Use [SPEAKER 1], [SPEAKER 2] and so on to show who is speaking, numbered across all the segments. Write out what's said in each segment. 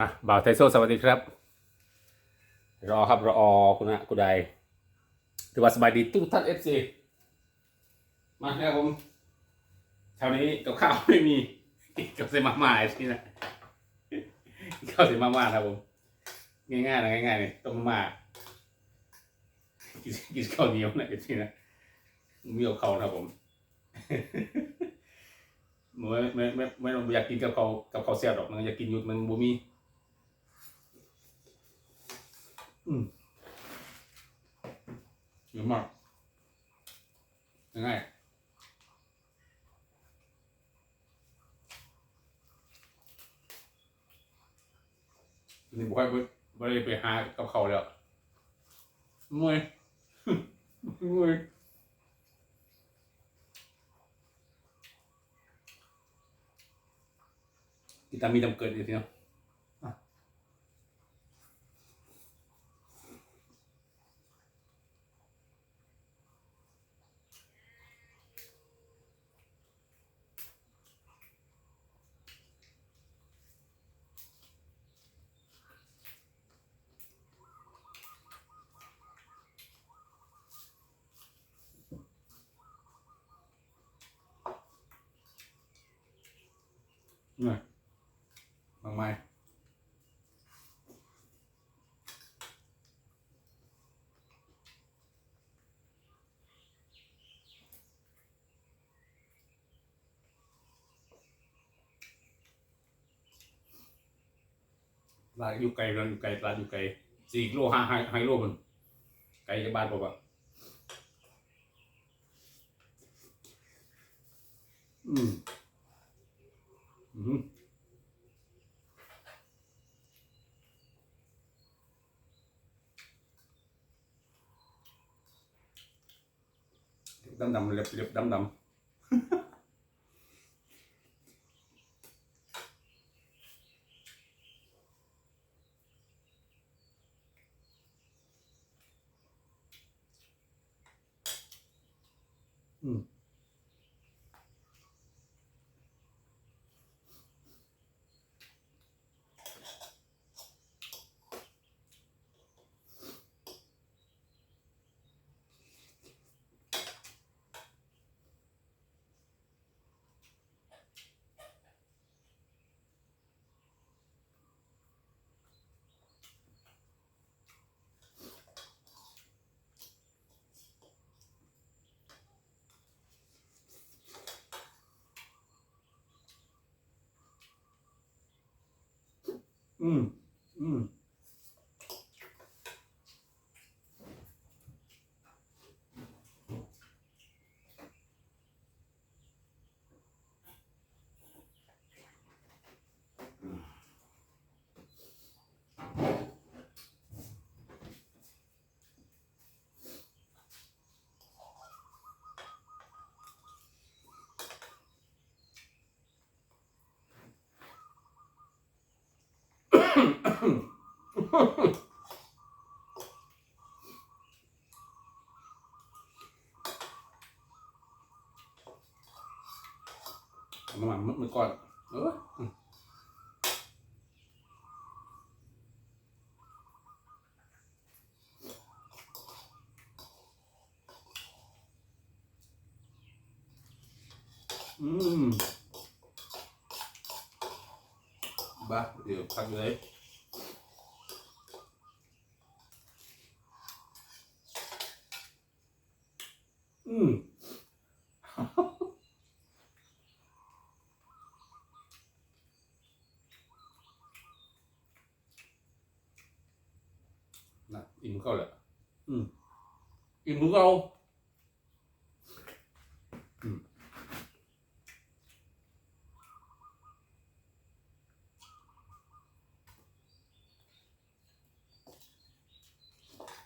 [SPEAKER 1] อะบ่าวไทโซสวัสดีครับ รอครับรอคุณนะคุณใดถือว่าสบายดีทุกท่านเอฟซีมาครับผมเช้านี้กับข้าวไม่มีกินกับเซมาม่าไอ้ที่นะกินข้าวเซมาม่าครับผม ง่ายๆนะง่ายๆเลยต้มมาม่ากินกินข้าวเหนียวนะไอ้ที่นะมีกับเขาวนะผมไม่ไม่ไม่ไม่ไม่อยากกินกับเขาวกับเขาวแซ่บหรอกมันอยากกินอยู่มันบ่มี อืมเยอะมากง่ายๆนี่บอกให้ไม่ได้ไปหากับเขาแล้วมวยมวยกินตามีตามเกิดอยู่ทีเนาะ นี่บางไม้ลาดอยู่ไกลเราอยู่ไกลลาดอยู่ไกลสี่กิโลห้าห้าห้ากิโลมันไกลจากบ้านผมอะอืม อืมดำดำๆเล็บเล็บดำดำอื มอืมอืมเอามาหมือก่อนเอออืมบ้าเดี๋ยวพักเลยอืม น่ะอิ่มเข้าแหละอืมอิ่มมึงเอาอืม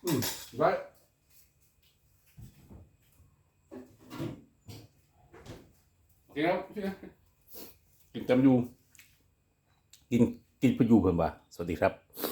[SPEAKER 1] อืมไว้โอเคครับโอเคครับกินจำอยู่กินกินพยูเพิ่มว่าสวัสดีครับ